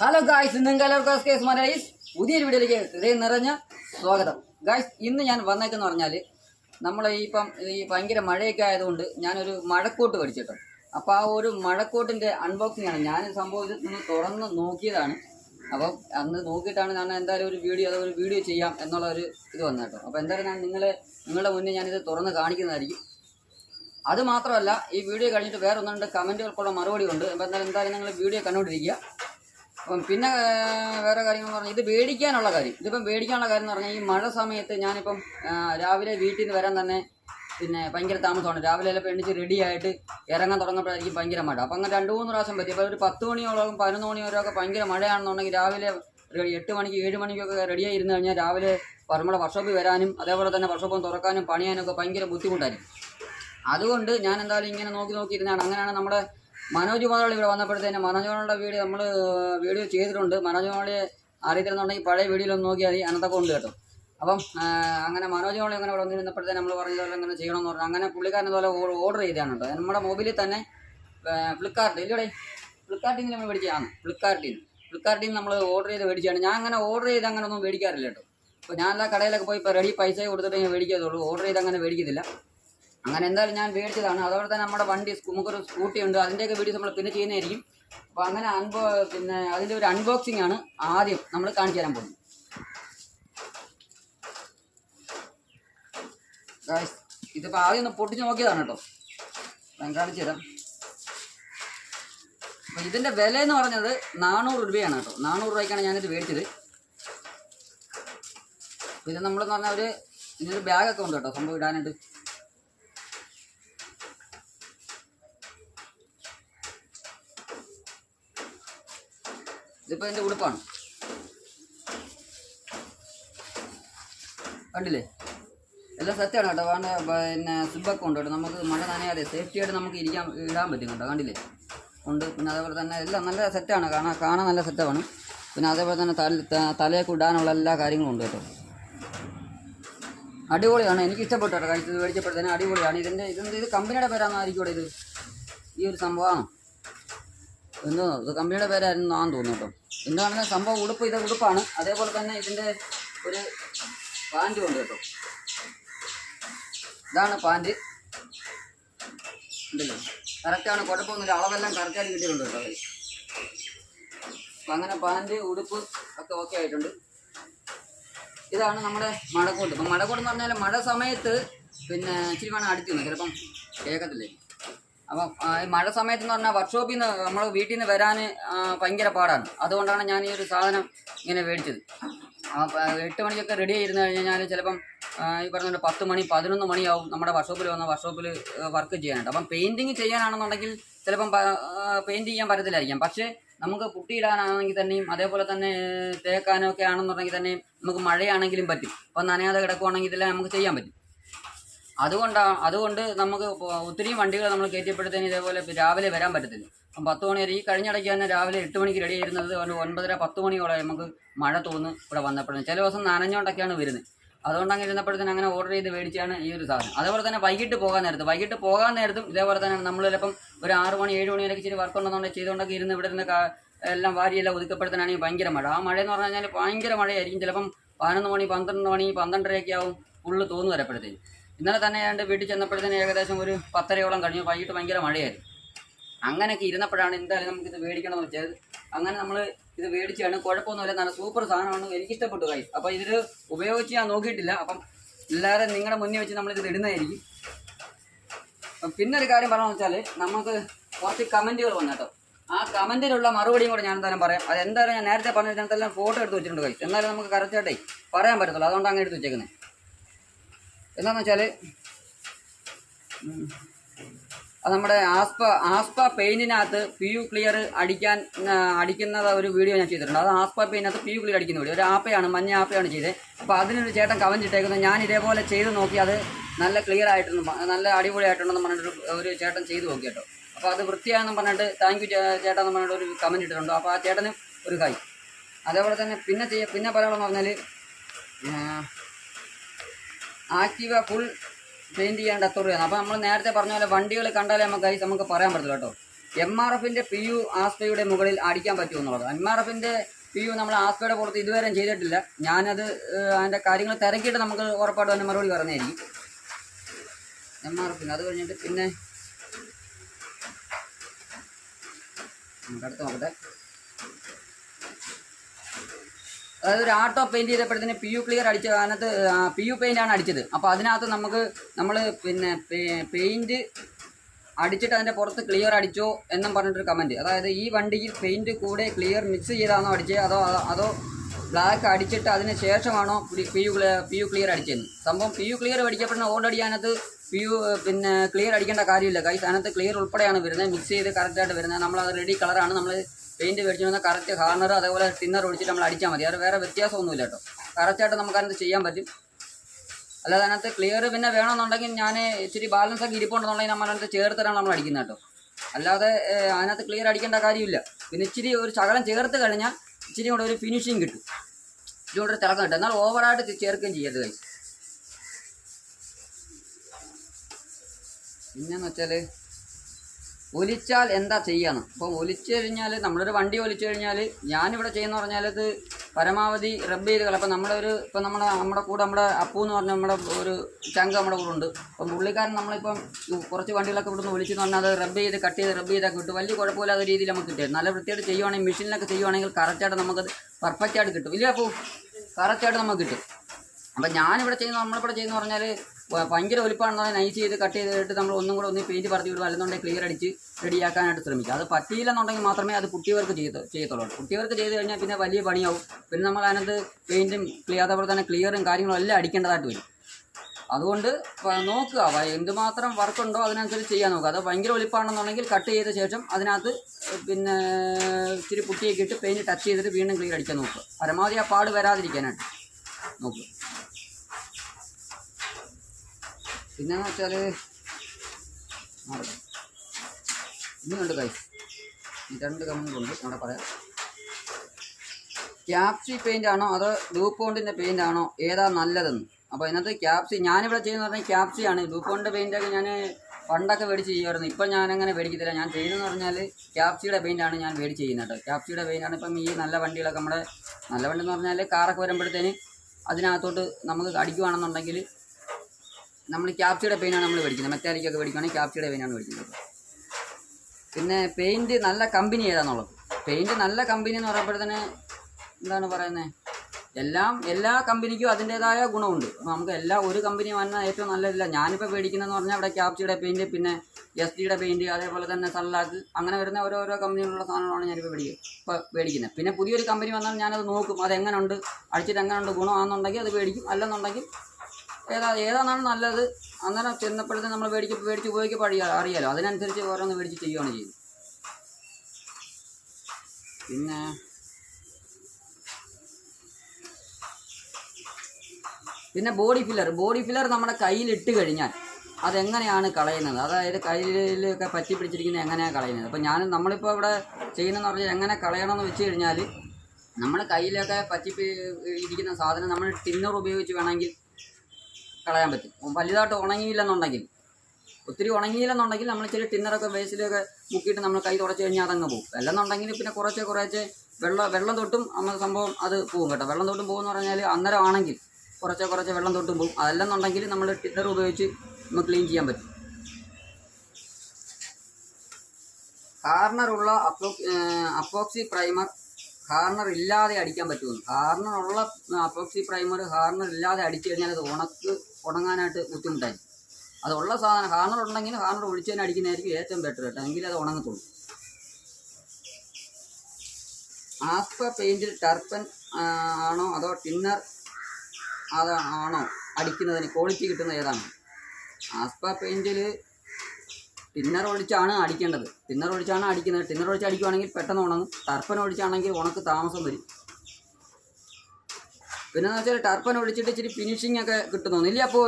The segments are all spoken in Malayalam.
ഹലോ ഗായ്സ് നിങ്ങൾക്ക് എല്ലാവർക്കും മലയാളീസ് പുതിയൊരു വീഡിയോയിലേക്ക് ഹൃദയം നിറഞ്ഞ സ്വാഗതം. ഗായ്സ് ഇന്ന് ഞാൻ വന്നേക്കെന്ന് പറഞ്ഞാൽ നമ്മൾ ഇപ്പം ഈ ഭയങ്കര മഴയൊക്കെ ആയതുകൊണ്ട് ഞാനൊരു മഴക്കോട്ട് മേടിച്ചിട്ടു അപ്പോൾ ആ ഒരു മഴക്കോട്ടിന്റെ അൺബോക്സിംഗ് ആണ് ഞാൻ സംഭവം ഒന്ന് തുറന്ന് നോക്കിയതാണ്. അപ്പം അന്ന് നോക്കിയിട്ടാണ് ഞാൻ എന്തായാലും ഒരു വീഡിയോ അതൊരു വീഡിയോ ചെയ്യാം എന്നുള്ള ഒരു ഇത് കേട്ടോ അപ്പോൾ എന്തായാലും ഞാൻ നിങ്ങളെ നിങ്ങളുടെ മുന്നേ ഞാനിത് തുറന്ന് കാണിക്കുന്നതായിരിക്കും. അത് മാത്രമല്ല ഈ വീഡിയോ കഴിഞ്ഞിട്ട് വേറെ ഒന്നുണ്ട് കമന്റുകൾക്കുള്ള മറുപടി ഉണ്ട്. അപ്പോൾ എന്തായാലും എന്തായാലും നിങ്ങൾ വീഡിയോ കണ്ടുകൊണ്ടിരിക്കുക. അപ്പം പിന്നെ വേറെ കാര്യങ്ങൾ പറഞ്ഞാൽ ഇത് മേടിക്കാനുള്ള കാര്യം. ഇതിപ്പം മേടിക്കാനുള്ള കാര്യം എന്ന് പറഞ്ഞാൽ ഈ മഴ സമയത്ത് ഞാനിപ്പം രാവിലെ വീട്ടിൽ നിന്ന് വരാൻ തന്നെ പിന്നെ ഭയങ്കര താമസമാണ്. രാവിലെ എല്ലാം എണ്ണിച്ച് റെഡി ആയിട്ട് ഇറങ്ങാൻ തുടങ്ങുമ്പോഴായിരിക്കും ഭയങ്കര മഴ. അപ്പം അങ്ങനെ രണ്ട് മൂന്ന് പ്രാവശ്യം പറ്റി. അപ്പോൾ ഒരു പത്ത് മണിയോളം പതിനൊന്ന് മണിയോളമൊക്കെ ഭയങ്കര മഴയാണെന്നുണ്ടെങ്കിൽ രാവിലെ എട്ട് മണിക്ക് ഏഴ് മണിക്കൊക്കെ റെഡിയായി ഇരുന്ന് കഴിഞ്ഞാൽ രാവിലെ നമ്മുടെ വർഷോപ്പിൽ വരാനും അതേപോലെ തന്നെ വർഷോപ്പം തുറക്കാനും പണിയാനും ഒക്കെ ഭയങ്കര ബുദ്ധിമുട്ടായിരിക്കും. അതുകൊണ്ട് ഞാൻ എന്തായാലും ഇങ്ങനെ നോക്കി നോക്കിയിരുന്നാണ് അങ്ങനെയാണ് നമ്മുടെ മനോജ് മുതലാളി ഇവിടെ വന്നപ്പോഴത്തേന് മനോജ് മുതലാളിയുടെ വീഡിയോ നമ്മൾ വീഡിയോ ചെയ്തിട്ടുണ്ട്. മനോജ് മുതലാളിയെ അറിയത്തില്ലെന്നുണ്ടെങ്കിൽ പഴയ വീഡിയോയിലൊന്ന് നോക്കിയാൽ മതി. അനത്തൊക്കെ ഉണ്ട് കേട്ടോ. അപ്പം അങ്ങനെ മനോജ് മോളി അങ്ങനെ ഇവിടെ വന്നിരുന്നപ്പോഴത്തേന് നമ്മൾ പറഞ്ഞതുപോലെ ഇങ്ങനെ ചെയ്യണമെന്ന് പറഞ്ഞു. അങ്ങനെ പുള്ളിക്കാരൻ പോലെ ഓർഡർ ചെയ്താണ് കേട്ടോ. നമ്മുടെ മൊബൈലിൽ തന്നെ ഫ്ലിപ്കാർട്ട് ഇല്ലടെ? ഫ്ലിപ്കാർട്ടിൽ നിന്ന് നമ്മൾ മേടിച്ചതാണ്. ഫ്ലിപ്കാർട്ടിൽ നിന്ന്. ഫ്ലിപ്കാർട്ടിൽ നിന്ന് നമ്മൾ ഓർഡർ ചെയ്ത് മേടിച്ചാണ്. ഞാൻ അങ്ങനെ ഓർഡർ ചെയ്ത് അങ്ങനെ ഒന്നും മേടിക്കാറില്ല കേട്ടോ. അപ്പോൾ ഞാൻ എല്ലാ കടയിലൊക്കെ പോയി റെഡി പൈസ കൊടുത്തിട്ട് ഞാൻ മേടിക്കത്തുള്ളൂ. ഓർഡർ ചെയ്ത് അങ്ങനെ മേടിക്കത്തില്ല. അങ്ങനെ എന്തായാലും ഞാൻ മേടിച്ചതാണ്. അതോടെ തന്നെ നമ്മുടെ വണ്ടി നമുക്കൊരു സ്കൂട്ടി ഉണ്ട്. അതിന്റെയൊക്കെ വീഡിയോസ് നമ്മൾ പിന്നെ ചെയ്യുന്നതായിരിക്കും. അപ്പോൾ അങ്ങനെ അൺബോ പിന്നെ അതിന്റെ ഒരു അൺബോക്സിംഗ് ആണ് ആദ്യം നമ്മൾ കാണിച്ചു തരാൻ പോകുന്നത്. ഇതിപ്പോൾ ആദ്യം ഒന്ന് പൊട്ടിച്ച് നോക്കിയതാണ് കേട്ടോ. ഞാൻ കാണിച്ചു തരാം അപ്പോൾ ഇതിന്റെ വില എന്ന് പറഞ്ഞത് നാനൂറ് രൂപയാണ് കേട്ടോ. നാനൂറ് രൂപയ്ക്കാണ് ഞാനിത് മേടിച്ചത്. ഇത് നമ്മളെന്ന് പറഞ്ഞാൽ ഒരു ഇതിനൊരു ബാഗൊക്കെ ഉണ്ട് കേട്ടോ. സംഭവം ഇടാനായിട്ട്. ഇതിപ്പോൾ എന്റെ ഉടുപ്പാണ്. കണ്ടില്ലേ? എല്ലാം സത്യമാണ് കേട്ടോ. വേണ്ട പിന്നെ സിബൊക്കെ ഉണ്ട് കേട്ടോ. നമുക്ക് മഴ നനയാതെ സേഫ്റ്റി ആയിട്ട് നമുക്ക് ഇരിക്കാൻ ഇടാൻ പറ്റും കേട്ടോ. കണ്ടില്ലേ? ഉണ്ട്. പിന്നെ അതേപോലെ തന്നെ എല്ലാം നല്ല സെറ്റാണ് കാണാൻ കാണാൻ നല്ല സെറ്റാണ് പിന്നെ അതേപോലെ തന്നെ തല തലയൊക്കെ ഇടാനുള്ള എല്ലാ കാര്യങ്ങളും ഉണ്ട് കേട്ടോ. അടിപൊളിയാണ്. എനിക്ക് ഇഷ്ടപ്പെട്ടു കേട്ടോ കഴിച്ചത്. മേടിച്ചപ്പോഴത്തേനും അടിപൊളിയാണ്. ഇതിന്റെ ഇതിന്റെ ഇത് കമ്പനിയുടെ പേരാണെന്നായിരിക്കും ഇത്? ഈ ഒരു സംഭവമാണ്. എന്തോ ഇത് കമ്പനിയുടെ പേരായിരുന്നു ആന്ന് തോന്നുന്നു കേട്ടോ. എന്താണെന്ന് സംഭവം ഉടുപ്പ് ഇത് ഉടുപ്പാണ്. അതേപോലെ തന്നെ ഇതിന്റെ ഒരു പാന്റും ഉണ്ട് കേട്ടോ. ഇതാണ് പാന്റ് ഉണ്ടല്ലോ. കറക്റ്റാണ് കുഴപ്പമൊന്നുമില്ല. അളവെല്ലാം കറക്റ്റായിട്ട് കിട്ടിയിട്ടുണ്ട് കേട്ടോ അപ്പം അങ്ങനെ പാന്റ് ഉടുപ്പ് ഒക്കെ ഓക്കെ ആയിട്ടുണ്ട്. ഇതാണ് നമ്മുടെ മഴക്കോട്ട് ഇപ്പം മഴക്കോട്ട് എന്ന് പറഞ്ഞാൽ മഴ സമയത്ത് പിന്നെ ഇച്ചിരി വേണം അടുത്ത് നിന്ന് ചിലപ്പം കേൾക്കത്തില്ലേ? അപ്പം മഴ സമയത്ത് എന്ന് പറഞ്ഞാൽ വർക്ക്ഷോപ്പിൽ നിന്ന് നമ്മൾ വീട്ടിൽ നിന്ന് വരാൻ ഭയങ്കര പാടാണ്. അതുകൊണ്ടാണ് ഞാൻ ഈ ഒരു സാധനം ഇങ്ങനെ മേടിച്ചത്. അപ്പം എട്ട് മണിക്കൊക്കെ റെഡി ആയിരുന്നു കഴിഞ്ഞാൽ ചിലപ്പം ഈ പറഞ്ഞ പത്ത് മണി പതിനൊന്ന് മണിയാവും നമ്മുടെ വർക്ക്ഷോപ്പിൽ വന്ന വർക്ക്ഷോപ്പിൽ വർക്ക് ചെയ്യാനായിട്ട്. അപ്പം പെയിന്റിങ് ചെയ്യാനാണെന്നുണ്ടെങ്കിൽ ചിലപ്പം പെയിന്റ് ചെയ്യാൻ പറ്റത്തില്ലായിരിക്കാം. പക്ഷേ നമുക്ക് പുട്ടിയിടാനാണെങ്കിൽ തന്നെയും അതേപോലെ തന്നെ തേക്കാനൊക്കെ ആണെന്നുണ്ടെങ്കിൽ തന്നെയും നമുക്ക് മഴയാണെങ്കിലും പറ്റും. അപ്പം നനയാതെ കിടക്കുവാണെങ്കിൽ ഇതെല്ലാം നമുക്ക് ചെയ്യാൻ പറ്റും. അതുകൊണ്ടാണ് അതുകൊണ്ട് നമുക്ക് ഒത്തിരി വണ്ടികൾ നമ്മൾ കയറ്റിയപ്പോഴത്തേന് ഇതേപോലെ രാവിലെ വരാൻ പറ്റത്തില്ല. അപ്പം പത്ത് മണി വരെ ഈ കഴിഞ്ഞിടയ്ക്ക് തന്നെ രാവിലെ എട്ട് മണിക്ക് റെഡി ആയിരുന്നത് ഒരു ഒൻപതര പത്ത് മണിയോടെ നമുക്ക് മഴ തോന്നുന്നു ഇവിടെ വന്നപ്പോഴും ചില ദിവസം നനഞ്ഞുകൊണ്ടൊക്കെയാണ് വരുന്നത്. അതുകൊണ്ട് അങ്ങനെ ഇരുന്നപ്പോഴത്തേന് അങ്ങനെ ഓർഡർ ചെയ്ത് മേടിച്ചാണ് ഈ ഒരു സാധനം. അതേപോലെ തന്നെ വൈകിട്ട് പോകാൻ നേരത്ത് വൈകിട്ട് പോകാൻ നേരത്തും ഇതേപോലെ തന്നെ നമ്മൾ ചിലപ്പം ഒരു ആറ് മണി ഏഴ് മണി വരെയൊക്കെ ഇച്ചിരി വർക്ക് ഉണ്ടെന്നുണ്ടെങ്കിൽ ചെയ്തുകൊണ്ടൊക്കെ ഇരുന്ന് ഇവിടെ നിന്ന് എല്ലാം വാരിയെല്ലാം ഒതുക്കപ്പെടുത്താനാണെങ്കിൽ ഭയങ്കര മഴ. ആ മഴ എന്ന് പറഞ്ഞു കഴിഞ്ഞാൽ ഭയങ്കര മഴയായിരിക്കും. ചിലപ്പം പതിനൊന്ന് മണി പന്ത്രണ്ട് മണി പന്ത്രണ്ടരയൊക്കെ ആവും ഫുള്ള് തോന്നു വരപ്പോഴത്തേക്ക് ഇന്നലെ തന്നെ ഏതാണ്ട് വീട്ടിൽ ചെന്നപ്പോഴത്തേന് ഏകദേശം ഒരു പത്തരയോളം കഴിഞ്ഞു. വൈകിട്ട് ഭയങ്കര മഴയായിരുന്നു. അങ്ങനെയൊക്കെ ഇരുന്നപ്പോഴാണ് എന്തായാലും നമുക്കിത് മേടിക്കണമെന്ന് വെച്ചത്. അങ്ങനെ നമ്മൾ ഇത് മേടിച്ചാണ് കുഴപ്പമൊന്നുമില്ല. നല്ല സൂപ്പർ സാധനമാണ്. എനിക്ക് ഇഷ്ടപ്പെട്ടു കൈ അപ്പോൾ ഇതിൽ ഉപയോഗിച്ച് ഞാൻ നോക്കിയിട്ടില്ല. അപ്പം എല്ലാവരും നിങ്ങളുടെ മുന്നിൽ വെച്ച് നമ്മളിത് ഇടുന്നതായിരിക്കും. പിന്നെ ഒരു കാര്യം പറയണമെന്ന് വെച്ചാൽ നമുക്ക് കുറച്ച് കമന്റുകൾ വന്നു കേട്ടോ. ആ കമന്റിലുള്ള മറുപടിയും കൂടെ ഞാൻ എന്തായാലും പറയാം. അത് എന്തായാലും ഞാൻ നേരത്തെ പറഞ്ഞ ഇതിനകത്തെല്ലാം ഫോട്ടോ എടുത്ത് വെച്ചിട്ടുണ്ട് കൈ എന്നാലും നമുക്ക് കറക്റ്റായിട്ടേ പറയാൻ പറ്റത്തുള്ളൂ. അതുകൊണ്ട് അങ്ങനെ എടുത്ത് വെച്ചേക്കുന്നത് എന്താണെന്ന് വെച്ചാൽ അത് നമ്മുടെ ആസ്പ ആസ്പ പെയിന്റിനകത്ത് പി യു ക്ലിയർ അടിക്കാൻ അടിക്കുന്നത് ഒരു വീഡിയോ ഞാൻ ചെയ്തിട്ടുണ്ട്. അത് ആസ്പ പെയിനകത്ത് പി യു ക്ലിയർ അടിക്കുന്ന വീഡിയോ. ഒരു ആപ്പയാണ് മഞ്ഞ ആപ്പയാണ് ചെയ്തത് അപ്പോൾ അതിനൊരു ചേട്ടൻ കവഞ്ചിട്ടേക്കുന്നത് ഞാൻ ഇതേപോലെ ചെയ്ത് നോക്കി അത് നല്ല ക്ലിയർ ആയിട്ടുണ്ട് നല്ല അടിപൊളിയായിട്ടുണ്ടെന്ന് പറഞ്ഞിട്ട് ഒരു ചേട്ടൻ ചെയ്ത് നോക്കി കേട്ടോ. അപ്പോൾ അത് വൃത്തിയാണെന്ന് പറഞ്ഞിട്ട് താങ്ക് യു ചേട്ടാ എന്ന് പറഞ്ഞിട്ട് ഒരു കമന്റ് ഇട്ടിട്ടുണ്ട്. അപ്പോൾ ആ ചേട്ടന് ഒരു കൈ അതേപോലെ തന്നെ പിന്നെ ചെയ്യ പിന്നെ പറയാനുള്ളതെന്ന് പറഞ്ഞാൽ ആക്റ്റീവ ഫുൾ പെയിന്റ് ചെയ്യേണ്ട എത്ര രൂപയാണ് അപ്പോൾ നമ്മൾ നേരത്തെ പറഞ്ഞ പോലെ വണ്ടികൾ കണ്ടാലേ നമുക്ക് നമുക്ക് പറയാൻ പറ്റില്ല കേട്ടോ. എം ആർ എഫിന്റെ പി യു ആസ്പയുടെ മുകളിൽ അടിക്കാൻ പറ്റുമോ എന്നുള്ളത്. എം ആർ എഫിന്റെ പി യു നമ്മൾ ആസ്പയുടെ പുറത്ത് ഇതുവരെ ചെയ്തിട്ടില്ല. ഞാനത് അതിന്റെ കാര്യങ്ങൾ തിരക്കിയിട്ട് നമുക്ക് ഉറപ്പായിട്ട് തന്നെ മറുപടി പറഞ്ഞായിരിക്കും എം ആർ എഫിന്റെ അത് കഴിഞ്ഞിട്ട് പിന്നെ നമുക്ക് അടുത്ത് നോക്കട്ടെ. അതായത് ഒരു ആട്ടോ പെയിന്റ് ചെയ്തപ്പോഴത്തേന് പി യു ക്ലിയർ അടിച്ച അതിനകത്ത് പി യു പെയിന്റ് ആണ് അടിച്ചത്. അപ്പോൾ അതിനകത്ത് നമുക്ക് നമ്മൾ പിന്നെ പെയിന്റ് അടിച്ചിട്ട് അതിന്റെ പുറത്ത് ക്ലിയർ അടിച്ചോ എന്നും പറഞ്ഞിട്ടൊരു കമന്റ് അതായത് ഈ വണ്ടിയിൽ പെയിന്റ് കൂടെ ക്ലിയർ മിക്സ് ചെയ്താണോ അടിച്ചത് അതോ അതോ ബ്ലാക്ക് അടിച്ചിട്ട് അതിന് ശേഷമാണോ P U P U clear അടിച്ചതെന്ന് സംഭവം പി യു ക്ലിയർ അടിക്കപ്പെടുന്ന ഓൾറെഡി അതിനകത്ത് പി യു പിന്നെ ക്ലിയർ അടിക്കേണ്ട കാര്യമില്ല. കൈസ് അതിനകത്ത് ക്ലിയർ ഉൾപ്പെടെയാണ് വരുന്നത്. മിക്സ് ചെയ്ത് കറക്റ്റായിട്ട് വരുന്നത്. നമ്മൾ അത് റെഡി കളറാണ് നമ്മൾ പെയിന്റ് മേടിച്ചു വന്ന കറക്റ്റ് ഹാർണർ അതേപോലെ ടിന്നർ ഒഴിച്ചിട്ട് നമ്മൾ അടിച്ചാൽ മതി. അത് വേറെ വ്യത്യാസമൊന്നുമില്ല കേട്ടോ. കറക്റ്റായിട്ട് നമുക്കതിനകത്ത് ചെയ്യാൻ പറ്റും. അല്ലാതെ അതിനകത്ത് ക്ലിയർ പിന്നെ വേണമെന്നുണ്ടെങ്കിൽ ഞാൻ ഇച്ചിരി ബാലൻസ് ഒക്കെ ഇരിപ്പുണ്ടെന്നുണ്ടെങ്കിൽ നമ്മൾ അതിനകത്ത് ചേർത്തിട്ടാണ് നമ്മൾ അടിക്കുന്നത് കേട്ടോ. അല്ലാതെ അതിനകത്ത് ക്ലിയർ അടിക്കേണ്ട കാര്യമില്ല. പിന്നെ ഇച്ചിരി ഒരു ശകലം ചേർത്ത് കഴിഞ്ഞാൽ ഇച്ചിരി കൂടെ ഒരു ഫിനിഷിങ് കിട്ടും. ഇച്ചിരി കൂടെ ഒരു തിളക്കം കിട്ടും. എന്നാൽ ഓവറായിട്ട് ചേർക്കുകയും ചെയ്യരുത് കൈ. പിന്നെന്ന് വെച്ചാൽ ഒലിച്ചാൽ എന്താ ചെയ്യണം? അപ്പോൾ ഒലിച്ചു കഴിഞ്ഞാൽ നമ്മളൊരു വണ്ടി ഒലിച്ചു കഴിഞ്ഞാൽ ഞാനിവിടെ ചെയ്യുന്ന പറഞ്ഞാൽ ഇത് പരമാവധി റബ്ബ് ചെയ്ത് കളപ്പം നമ്മളൊരു ഇപ്പം നമ്മുടെ നമ്മുടെ കൂടെ നമ്മുടെ അപ്പു എന്ന് പറഞ്ഞ നമ്മുടെ ഒരു ചങ്ക് നമ്മുടെ കൂടെ ഉണ്ട്. അപ്പം പുള്ളിക്കാരൻ നമ്മളിപ്പം കുറച്ച് വണ്ടികളൊക്കെ ഇവിടുന്ന് ഒലിച്ചെന്ന് പറഞ്ഞാൽ അത് റബ്ബ് ചെയ്ത് കട്ട് ചെയ്ത് റബ്ബ് ചെയ്തൊക്കെ കിട്ടും. വലിയ കുഴപ്പമില്ലാത്ത രീതിയിൽ നമുക്ക് കിട്ടും. നല്ല വൃത്തിയായിട്ട് ചെയ്യുവാണെങ്കിൽ മെഷീനിലൊക്കെ ചെയ്യുവാണെങ്കിൽ കറക്റ്റായിട്ട് നമുക്കത് പെർഫെക്റ്റായിട്ട് കിട്ടും. ഇല്ല അപ്പോൾ കറക്റ്റായിട്ട് നമുക്ക് കിട്ടും. അപ്പം ഞാനിവിടെ ചെയ്യുന്ന നമ്മളിവിടെ ചെയ്യുന്ന പറഞ്ഞാൽ ഭയങ്കര ഒലിപ്പാണെന്ന് നൈസ് ചെയ്ത് കട്ട് ചെയ്തിട്ട് നമ്മൾ ഒന്നും കൂടെ ഒന്ന് പെയിന്റ് പറഞ്ഞു വിടും അല്ലെന്നുണ്ടെങ്കിൽ ക്ലിയർ അടിച്ച് റെഡിയാക്കാനായിട്ട് ശ്രമിക്കുക. അത് പറ്റിയില്ലെന്നുണ്ടെങ്കിൽ മാത്രമേ അത് കുട്ടികൾക്ക് ചെയ്ത് ചെയ്യത്തുള്ളൂ. കുട്ടികൾക്ക് ചെയ്ത് കഴിഞ്ഞാൽ പിന്നെ വലിയ പണിയാവും. പിന്നെ നമ്മൾ അതിനകത്ത് പെയിന്റും ക്ലിയർ അതേപോലെ തന്നെ ക്ലിയറും കാര്യങ്ങളും എല്ലാം അടിക്കേണ്ടതായിട്ട് വരും. അതുകൊണ്ട് നോക്കുക. എന്തുമാത്രം വർക്കുണ്ടോ അതിനനുസരിച്ച് ചെയ്യാൻ നോക്കുക. അത് ഭയങ്കര ഒലിപ്പാണെന്നുണ്ടെങ്കിൽ കട്ട് ചെയ്ത ശേഷം അതിനകത്ത് പിന്നെ ഇച്ചിരി പുട്ടിയൊക്കെ ഇട്ട് പെയിന്റ് ടച്ച് ചെയ്തിട്ട് വീണ്ടും ക്ലിയർ അടിക്കാൻ നോക്കുക. പരമാവധി ആ പാട് വരാതിരിക്കാനായിട്ട് നോക്കുക. പിന്നെന്ന് വെച്ചാൽ ഇനിയുണ്ട് കൈ ഈ രണ്ട് കമ്പനികളുണ്ട് അവിടെ പറയാം. ക്യാപ്സി പെയിന്റ് ആണോ അതോ ഡൂപ്പോണ്ടിന്റെ പെയിന്റ് ആണോ? ഏതാ നല്ലതെന്ന്? അപ്പോൾ ഇതിനകത്ത് ക്യാപ്സി ഞാനിവിടെ ചെയ്യുന്ന പറഞ്ഞാൽ ക്യാപ്സി ആണ് ഡൂപ്പോണ്ടിന്റെ പെയിന്റ് ഒക്കെ ഞാൻ പണ്ടൊക്കെ മേടിച്ച് ചെയ്യുമായിരുന്നു. ഇപ്പം ഞാൻ അങ്ങനെ മേടിക്കത്തില്ല. ഞാൻ ചെയ്യുന്നതെന്ന് പറഞ്ഞാൽ ക്യാപ്സിയുടെ പെയിന്റാണ് ഞാൻ മേടിച്ച് ചെയ്യുന്നത് കേട്ടോ. ക്യാപ്സിയുടെ പെയിന്റാണ് ഇപ്പം ഈ നല്ല വണ്ടികളൊക്കെ നമ്മുടെ നല്ല വണ്ടി എന്ന് പറഞ്ഞാൽ കാറൊക്കെ വരുമ്പോഴത്തേന് അതിനകത്തോട്ട് നമുക്ക് അടിക്കുവാണെന്നുണ്ടെങ്കിൽ നമ്മൾ ക്യാപ്സിയുടെ ആണ് നമ്മൾ മേടിക്കുന്നത്. മെറ്റാലിക്കൊക്കെ മേടിക്കുകയാണെങ്കിൽ ക്യാപ്സിയുടെ ആണ് മേടിക്കുന്നത്. പിന്നെ പെയിന്റ് നല്ല കമ്പനി ഏതാണെന്നുള്ളത് പെയിന്റ് നല്ല കമ്പനി എന്ന് പറയുമ്പോഴത്തേന് എന്താണ് പറയുന്നത് എല്ലാം എല്ലാ കമ്പനിക്കും അതിന്റെതായ ഗുണമുണ്ട്. അപ്പോൾ നമുക്ക് എല്ലാ ഒരു കമ്പനി വന്നാൽ ഏറ്റവും നല്ലതില്ല. ഞാനിപ്പോൾ മേടിക്കുന്നതെന്ന് പറഞ്ഞാൽ അവിടെ ക്യാപ്സിയുടെ പെയിന്റ് പിന്നെ എസ് ഡിയുടെ പെയിന്റ് അതേപോലെ തന്നെ സൺലാക്ക് അങ്ങനെ വരുന്ന ഓരോരോ കമ്പനികളുള്ള സാധനങ്ങളാണ് ഞാനിപ്പോൾ മേടിക്കുക ഇപ്പോൾ മേടിക്കുന്നത്. പിന്നെ പുതിയൊരു കമ്പനി വന്നാൽ ഞാനത് നോക്കും. അത് എങ്ങനെയുണ്ട് അടിച്ചിട്ട് എങ്ങനെയുണ്ട് ഗുണമാണെന്നുണ്ടെങ്കിൽ അത് മേടിക്കും. അല്ലെന്നുണ്ടെങ്കിൽ ഏതാ ഏതാണ് നല്ലത്. അന്നേരം ചെന്നപ്പോഴത്തേന് നമ്മൾ മേടിച്ച് മേടിച്ച് ഉപയോഗിക്കപ്പോൾ അറിയാ അറിയാലോ. അതിനനുസരിച്ച് ഓരോന്ന് മേടിച്ച് ചെയ്യുകയാണ് ചെയ്യുന്നത്. പിന്നെ പിന്നെ ബോഡി ഫില്ലർ ബോഡി ഫില്ലർ നമ്മുടെ കയ്യിലിട്ട് കഴിഞ്ഞാൽ അതെങ്ങനെയാണ് കളയുന്നത്? അതായത് കയ്യിലൊക്കെ പറ്റി പിടിച്ചിരിക്കുന്നത് എങ്ങനെയാണ് കളയുന്നത്? അപ്പോൾ ഞാൻ നമ്മളിപ്പോൾ ഇവിടെ ചെയ്യുന്നതെന്ന് പറഞ്ഞാൽ എങ്ങനെ കളയണമെന്ന് വെച്ച് കഴിഞ്ഞാൽ നമ്മൾ കയ്യിലൊക്കെ പറ്റി ഇരിക്കുന്ന സാധനം നമ്മൾ ടിന്നർ ഉപയോഗിച്ച് വേണമെങ്കിൽ കളയാൻ പറ്റും. വലുതായിട്ട് ഉണങ്ങിയില്ലെന്നുണ്ടെങ്കിൽ. ഒത്തിരി ഉണങ്ങിയില്ലെന്നുണ്ടെങ്കിൽ നമ്മൾ ഇച്ചിരി ടിന്നറൊക്കെ ബേസിലൊക്കെ മുക്കിയിട്ട് നമ്മൾ കൈ തുടച്ച് കഴിഞ്ഞാൽ അതങ്ങ് പോകും അല്ലെന്നുണ്ടെങ്കിൽ പിന്നെ കുറച്ച് കുറച്ച് വെള്ളം വെള്ളം തൊട്ടും നമ്മൾ സംഭവം അത് പോകും കേട്ടോ. വെള്ളം തൊട്ടും പോകുമെന്ന് പറഞ്ഞാൽ അന്നേരം ആണെങ്കിൽ കുറച്ച് കുറച്ച് വെള്ളം തൊട്ടും പോകും അതല്ലെന്നുണ്ടെങ്കിൽ നമ്മൾ ടിന്നർ ഉപയോഗിച്ച് നമുക്ക് ക്ലീൻ ചെയ്യാൻ പറ്റും. ഹാർണറുള്ള അപ്പോ അപ്പോക്സി പ്രൈമർ ഹാർണർ ഇല്ലാതെ അടിക്കാൻ പറ്റുമെന്ന്. ഉള്ള അപ്പോക്സി പ്രൈമർ ഹാർണർ ഇല്ലാതെ അടിച്ചു കഴിഞ്ഞാൽ അത് ഉണക്ക് ഉണങ്ങാനായിട്ട് ബുദ്ധിമുട്ടായിരിക്കും. അതുള്ള സാധനം ഹാർണർ ഉണ്ടെങ്കിൽ ഹാർണർ ഒഴിച്ചു തന്നെ അടിക്കുന്നതായിരിക്കും ഏറ്റവും ബെറ്റർ കേട്ടോ. എങ്കിൽ അത് ഉണങ്ങത്തുള്ളൂ. ആസ്പ പെയിന്റിൽ ടർപ്പൻ ആണോ അതോ ടിന്നർ അതാണോ അടിക്കുന്നതിന് ക്വാളിറ്റി കിട്ടുന്നത് ഏതാണ്? ആസ്പ പെയിന്റിൽ ടിന്നർ ഒഴിച്ചാണ് അടിക്കേണ്ടത്. ടിന്നർ ഒഴിച്ചാണ് അടിക്കുന്നത്. ടിന്നർ ഒഴിച്ച് അടിക്കുവാണെങ്കിൽ പെട്ടെന്ന് ഉണങ്ങും. ടർപ്പൻ ഒഴിച്ചാണെങ്കിൽ ഉണക്ക് താമസം വരും. പിന്നെ എന്ന് വെച്ചാൽ ടർപ്പൻ ഒഴിച്ചിട്ട് ഇച്ചിരി ഫിനിഷിംഗ് ഒക്കെ കിട്ടുന്നു ഇല്ല അപ്പോൾ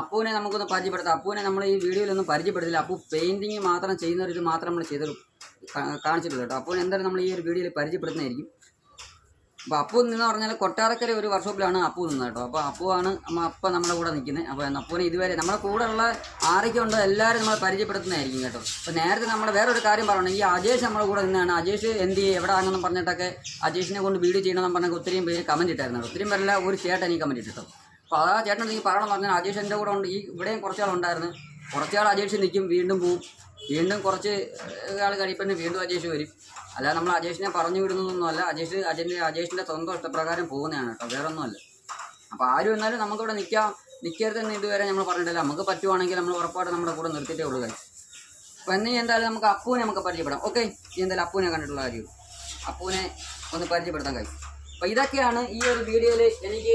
അപ്പൂവിനെ നമുക്കൊന്ന് പരിചയപ്പെടുത്താം. അപ്പൂവിനെ നമ്മൾ ഈ വീഡിയോയിലൊന്നും പരിചയപ്പെടുത്തില്ല. അപ്പൂ പെയിന്റിങ് മാത്രം ചെയ്യുന്ന ഒരു ഇത് മാത്രം നമ്മൾ ചെയ്ത് കാണിച്ചിട്ടുള്ളൂ കേട്ടോ. അപ്പോൾ എന്തായാലും നമ്മൾ ഈ ഒരു വീഡിയോയിൽ പരിചയപ്പെടുത്തുന്നതായിരിക്കും. അപ്പോൾ അപ്പു എന്ന് പറഞ്ഞാൽ കൊട്ടാരക്കര ഒരു വർക്ക്ഷോപ്പിലാണ് അപ്പു നിന്നത് കേട്ടോ. അപ്പോൾ അപ്പുവാണ് അപ്പം നമ്മുടെ കൂടെ നിൽക്കുന്നത് അപ്പോൾ അപ്പുവിനെ ഇതുവരെ നമ്മുടെ കൂടെ ഉള്ള ആരൊക്കെ ഉണ്ടോ എല്ലാവരും നമ്മളെ പരിചയപ്പെടുത്തുന്നതായിരിക്കും കേട്ടോ. അപ്പോൾ നേരത്തെ നമ്മൾ വേറൊരു കാര്യം പറയണം. ഈ അജേഷ് നമ്മുടെ കൂടെ നിന്നാണ്. അജേഷ് എന്ത് എവിടെ ആണെന്നും പറഞ്ഞിട്ടൊക്കെ അജേഷിനെ കൊണ്ട് വീഡിയോ ചെയ്യണമെന്ന് പറഞ്ഞാൽ ഒത്തിരിയും പേര് കമന്റ് ഇട്ടായിരുന്നു. ഒത്തിരിയും പേരല്ല ഒരു ചേട്ടൻ എനിക്ക് കമന്റ് ഇട്ടിട്ടോ അപ്പോൾ ആ ചേട്ടൻ എനിക്ക് പറയണം പറഞ്ഞാൽ അജേഷ് എന്റെ കൂടെ ഉണ്ട്. ഈ ഇവിടെയും കുറച്ചാളുണ്ടായിരുന്നു കുറച്ചാൾ അജേഷ് നിൽക്കും വീണ്ടും പോവും. വീണ്ടും കുറച്ച് ആൾ കഴിയുമ്പോൾ വീണ്ടും അജേഷ് വരും. അല്ലാതെ നമ്മൾ അജേഷിനെ പറഞ്ഞു വിടുന്നതൊന്നുമല്ല. അജേഷ് അജേഷ് അജേഷിന്റെ സ്വന്തം ഇഷ്ടപ്രകാരം പോകുന്നതാണ് കേട്ടോ വേറെ ഒന്നുമല്ല അപ്പോൾ ആരും എന്നാലും നമുക്കിവിടെ നിൽക്കാം നിൽക്കരുതെന്ന് ഇതുവരെ നമ്മൾ പറഞ്ഞിട്ടില്ല. നമുക്ക് പറ്റുവാണെങ്കിൽ നമ്മൾ ഉറപ്പായിട്ട് നമ്മുടെ കൂടെ നിർത്തിയിട്ടേ ഉള്ളൂ കാര്യം അപ്പോൾ എന്നീ എന്തായാലും നമുക്ക് അപ്പൂനെ നമുക്ക് പരിചയപ്പെടാം. ഓക്കെ ഈ എന്തായാലും അപ്പൂനെ കണ്ടിട്ടുള്ള കാര്യം. അപ്പൂനെ ഒന്ന് പരിചയപ്പെടുത്താൻ കഴിയും അപ്പോൾ ഇതൊക്കെയാണ് ഈ ഒരു വീഡിയോയിൽ എനിക്ക്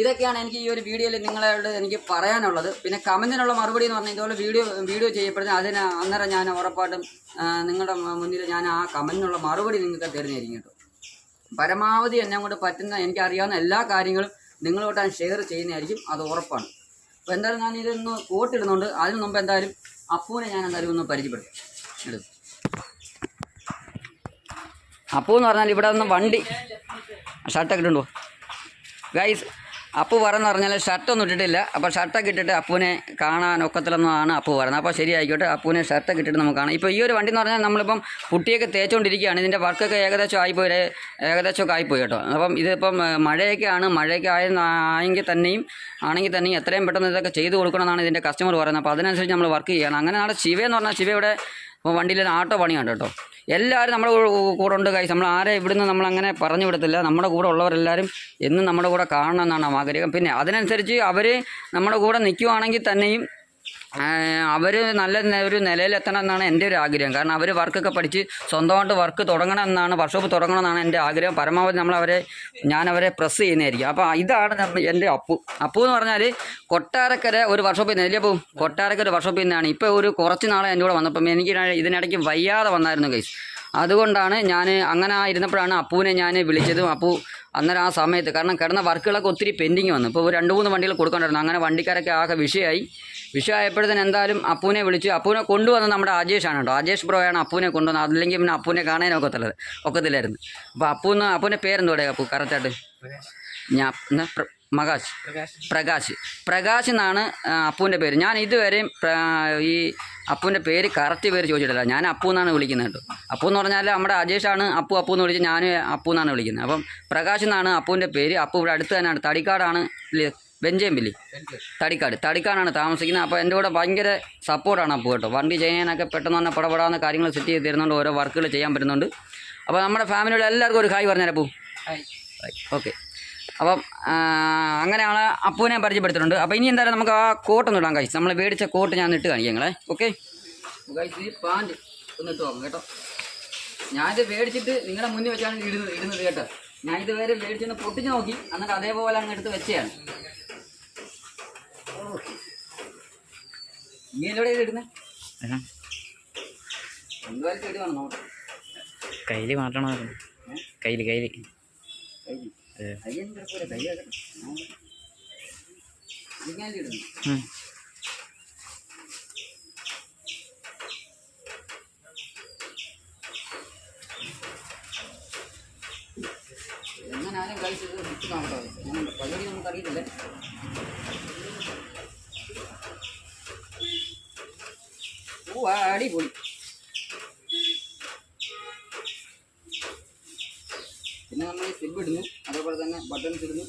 ഇതൊക്കെയാണ് എനിക്ക് ഈ ഒരു വീഡിയോയിൽ നിങ്ങളോട് എനിക്ക് പറയാനുള്ളത്. പിന്നെ കമന്റിനുള്ള മറുപടി എന്ന് പറഞ്ഞാൽ ഇതുപോലെ വീഡിയോ വീഡിയോ ചെയ്യപ്പെടുന്ന അതിന് അന്നേരം ഞാൻ ഉറപ്പായിട്ടും നിങ്ങളുടെ മുന്നിൽ ഞാൻ ആ കമന്റിനുള്ള മറുപടി നിങ്ങൾക്ക് തരുന്നതായിരിക്കും കേട്ടോ. പരമാവധി എന്നെ കൊണ്ട് പറ്റുന്ന എനിക്കറിയാവുന്ന എല്ലാ കാര്യങ്ങളും നിങ്ങളോട്ട് ഞാൻ ഷെയർ ചെയ്യുന്നതായിരിക്കും അത് ഉറപ്പാണ്. അപ്പോൾ എന്തായാലും ഞാൻ ഇതൊന്ന് കോട്ടിടുന്നുണ്ട് അതിന് മുമ്പ് എന്തായാലും അപ്പൂനെ ഞാൻ എന്തായാലും ഒന്ന് പരിചയപ്പെടുത്തും. എടുത്തു അപ്പൂ എന്ന് പറഞ്ഞാൽ ഇവിടെ നിന്ന് വണ്ടി ഷർട്ടൊക്കെ ഇട്ടുണ്ടോ ഗൈസ് അപ്പു പറയുന്ന പറഞ്ഞാൽ ഷർട്ടൊന്നും ഇട്ടിട്ടില്ല. അപ്പോൾ ഷർട്ടൊക്കെ ഇട്ടിട്ട് അപ്പൂനെ കാണാൻ ഒക്കത്തില്ലെന്നാണ് അപ്പു പറയുന്നത്. അപ്പോൾ ശരി ആയിക്കോട്ടെ അപ്പൂനെ ഷർട്ടൊക്കെ ഇട്ടിട്ട് നമുക്ക് കാണാം. ഇപ്പോൾ ഈ ഒരു വണ്ടി എന്ന് പറഞ്ഞാൽ നമ്മളിപ്പം പുട്ടിയൊക്കെ തേച്ചുകൊണ്ടിരിക്കുകയാണ് ഇതിന്റെ വർക്കൊക്കെ ഏകദേശം ആയിപ്പോയി ഏകദേശമൊക്കെ ആയിപ്പോയി കേട്ടോ. അപ്പം ഇതിപ്പം മഴയൊക്കെ ആണ്. മഴയൊക്കെ ആയെങ്കിൽ തന്നെയും ആണെങ്കിൽ തന്നെയും എത്രയും പെട്ടെന്ന് ഇതൊക്കെ ചെയ്ത് കൊടുക്കണമെന്നാണ് ഇതിന്റെ കസ്റ്റമർ പറയുന്നത്. അപ്പോൾ അതിനനുസരിച്ച് നമ്മൾ വർക്ക് ചെയ്യണം അങ്ങനെ നമ്മുടെ ശിവ പറഞ്ഞാൽ ശിവ ഇവിടെ വണ്ടിയിൽ ആട്ടോ പണിയുണ്ട് കേട്ടോ. എല്ലാവരും നമ്മുടെ കൂടെ ഉണ്ട് കൈസ് നമ്മൾ ആരെ ഇവിടുന്ന് നമ്മൾ അങ്ങനെ പറഞ്ഞു വിടത്തില്ല. നമ്മുടെ കൂടെ ഉള്ളവരെല്ലാവരും എന്നും നമ്മുടെ കൂടെ കാണണം എന്നാണ് ആഗ്രഹം. പിന്നെ അതിനനുസരിച്ച് അവർ നമ്മുടെ കൂടെ നിൽക്കുവാണെങ്കിൽ തന്നെയും അവർ നല്ല ഒരു നിലയിലെത്തണം എന്നാണ് എന്റെ ഒരു ആഗ്രഹം. കാരണം അവർ വർക്കൊക്കെ പഠിച്ച് സ്വന്തമായിട്ട് വർക്ക് തുടങ്ങണം എന്നാണ് വർക്ക്ഷോപ്പ് തുടങ്ങണം എന്നാണ് എന്റെ ആഗ്രഹം. പരമാവധി നമ്മൾ അവരെ ഞാൻ അവരെ പ്രസ് ചെയ്യുന്നതായിരിക്കും. അപ്പോൾ ഇതാണ് എന്റെ അപ്പു. അപ്പു എന്ന് പറഞ്ഞാൽ കൊട്ടാരക്കര ഒരു വർക്ക്ഷോപ്പിൽ നിന്ന് അല്ലേ കൊട്ടാരക്കര വർക്ക്ഷോപ്പിൽ നിന്നാണ്. ഇപ്പോൾ ഒരു കുറച്ച് നാളെ എന്റെ കൂടെ വന്നപ്പം എനിക്ക് ഇതിനിടയ്ക്ക് വയ്യാതെ വന്നായിരുന്നു കൈസ് അതുകൊണ്ടാണ് ഞാൻ അങ്ങനെ ഇരുന്നപ്പോഴാണ് അപ്പുവിനെ ഞാൻ വിളിച്ചതും അപ്പു അന്നേരം ആ സമയത്ത്. കാരണം കിടന്ന വർക്കുകളൊക്കെ ഒത്തിരി പെൻഡിങ് വന്നു. ഇപ്പോൾ രണ്ട് മൂന്ന് വണ്ടികൾ കൊടുക്കണ്ടായിരുന്നു അങ്ങനെ വണ്ടിക്കാരൊക്കെ ആകെ വിഷയമായി. വിഷയമായപ്പോഴത്തേന് എന്തായാലും അപ്പൂനെ വിളിച്ചു. അപ്പൂനെ കൊണ്ടുവന്നത് നമ്മുടെ അജേഷാണ് കേട്ടോ. ബ്രോ ആണ് അപ്പൂനെ കൊണ്ടുവന്നത്. അല്ലെങ്കിൽ പിന്നെ അപ്പൂനെ കാണാൻ ഒക്കത്തില്ല ഒക്കത്തില്ലായിരുന്നു. അപ്പോൾ അപ്പൂന്ന് അപ്പൂന്റെ പേരെന്തോടെ അപ്പു? കറക്റ്റായിട്ട്. ഞാൻ മകാശ്. പ്രകാശ്. പ്രകാശ് എന്നാണ് അപ്പൂന്റെ പേര്. ഞാൻ ഇതുവരെയും ഈ അപ്പൂന്റെ പേര് കറക്റ്റ് പേര് ചോദിച്ചിട്ടില്ല. ഞാൻ അപ്പു എന്നാണ് വിളിക്കുന്നത് കേട്ടോ. അപ്പു എന്ന് പറഞ്ഞാൽ നമ്മുടെ അജേഷാണ് അപ്പു അപ്പൂ എന്ന് വിളിച്ച് ഞാൻ അപ്പു എന്നാണ് വിളിക്കുന്നത്. അപ്പം പ്രകാശ് എന്നാണ് അപ്പൂന്റെ പേര്. അപ്പൂ ഇവിടെ അടുത്ത് തന്നെയാണ്. തടിക്കാടാണ് ഇല്ലേ ബെഞ്ചേമ്പില്ലി തടിക്കാട്. തടിക്കാടാണ് താമസിക്കുന്നത്. അപ്പോൾ എന്റെ കൂടെ ഭയങ്കര സപ്പോർട്ടാണ് അപ്പോൾ കേട്ടോ. വണ്ടി ചെയ്യാനൊക്കെ പെട്ടെന്ന് തന്നെ പടപടാന്ന് കാര്യങ്ങൾ സെറ്റ് ചെയ്ത് തരുന്നുണ്ട്. ഓരോ വർക്കുകൾ ചെയ്യാൻ പറ്റുന്നുണ്ട്. അപ്പോൾ നമ്മുടെ ഫാമിലിയുടെ എല്ലാവർക്കും ഒരു ഹായ് പറഞ്ഞാൽ അപ്പൂ. ഓക്കെ. അപ്പം അങ്ങനെയാണ് അപ്പൂനെ പരിചയപ്പെടുത്തിയിട്ടുണ്ട്. അപ്പോൾ ഇനി എന്തായാലും നമുക്ക് ആ കോട്ട് ഒന്ന് ഇടാം കഴിച്ച് നമ്മൾ മേടിച്ച കോട്ട് ഞാൻ ഇട്ട് കാണിക്കാം നിങ്ങളെ. ഓക്കെ? ഈ പാന്റ് ഒന്ന് ഇട്ട് നോക്കാം കേട്ടോ. ഞാനിത് മേടിച്ചിട്ട് നിങ്ങളുടെ മുന്നിൽ വെച്ചാണ് ഇടുന്നത് ഇടുന്നത് കേട്ടോ. ഞാൻ ഇതുവരെ മേടിച്ചൊന്ന് പൊട്ടിച്ച് നോക്കി. എന്നിട്ട് അതേപോലെ അങ്ങ് എടുത്ത് വെച്ചതാണ്. നീ എവിടെ ഇടുന്നത് എന്തുമായിട്ട് ഇടുവാണ് നോട്ടെ കയ്യിൽ മാറ്റണമായിരുന്നു കയ്യിൽ കയ്യിൽ കൈ ഏ. കൈയൊന്നും കുഴപ്പമില്ല കൈ വെക്കണം നോക്കാം. ഇതിങ്ങനെ ഇടുന്നു ഉം. എങ്ങനാലും കഴിച്ചത് വിറ്റ് കാണട്ടോ ഞാൻ പകുതി നമുക്ക് അറിയത്തില്ല ഓ അടിപൊളി. പിന്നെ നമ്മൾ സിബ് ഇടുന്നു. അതേപോലെ തന്നെ ബട്ടൺസ് ഇടുന്നു.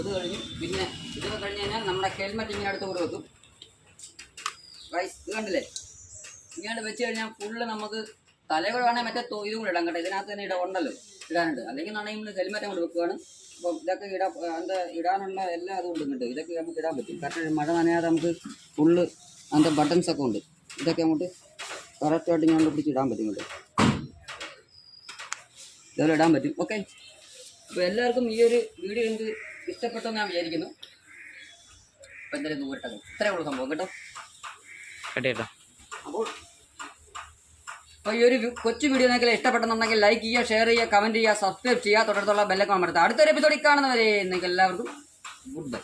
ഇത് കഴിഞ്ഞു പിന്നെ ഇത് കഴിഞ്ഞ് കഴിഞ്ഞാൽ നമ്മുടെ ഹെൽമെറ്റ് ഇങ്ങനെ അടുത്ത് കൂടെ വെക്കും. റൈസ് ഇത് കണ്ടില്ലേ? ഇങ്ങനെ വെച്ച് കഴിഞ്ഞാൽ ഫുള്ള് നമുക്ക് തലകൂടെ വേണേൽ മറ്റേ ഇതും കൂടെ ഇടാം കേട്ടോ. ഇതിനകത്ത് തന്നെ ഇടവുണ്ടല്ലോ ഇടാനുണ്ട്. അല്ലെങ്കിൽ നമ്മൾ ഹെൽമെറ്റ് അങ്ങോട്ട് വെക്കുകയാണ് അപ്പം ഇതൊക്കെ ഇടാ എന്താ ഇടാനുള്ള എല്ലാ അതും ഉണ്ട് ഇതൊക്കെ നമുക്ക് ഇടാൻ പറ്റും. കറക്റ്റ് മഴ നനയാതെ നമുക്ക് ഫുള്ള് അതിന്റെ ബട്ടൺസ് ഒക്കെ ഉണ്ട്. ഇതൊക്കെ അങ്ങോട്ട് കറക്റ്റായിട്ട് ഞാൻ പിടിച്ച് ഇടാൻ പറ്റും കേട്ടോ. ഇതുപോലെ ഇടാൻ പറ്റും. ഓക്കെ അപ്പോൾ എല്ലാവർക്കും ഈ ഒരു വീഡിയോ എനിക്ക് ഇഷ്ടപ്പെട്ടെന്ന് ഞാൻ വിചാരിക്കുന്നു. അപ്പോൾ എന്തായാലും ഇത്രയേ ഉള്ളൂ സംഭവം കേട്ടോ. കേട്ടോ അപ്പോൾ അപ്പോൾ ഈ ഒരു കൊച്ചു വീഡിയോ നിങ്ങൾക്ക് ഇഷ്ടപ്പെട്ടെന്നുണ്ടെങ്കിൽ ലൈക്ക് ചെയ്യുക ഷെയർ ചെയ്യുക കമന്റ് ചെയ്യുക സബ്സ്ക്രൈബ് ചെയ്യുക. തുടർന്നുള്ള ബെല്ലൊക്കെ അമർത്തുക. അടുത്തൊരു എപ്പിസോഡിൽ കാണുന്നവരെ നിങ്ങൾക്ക് എല്ലാവർക്കും ഗുഡ് ബൈ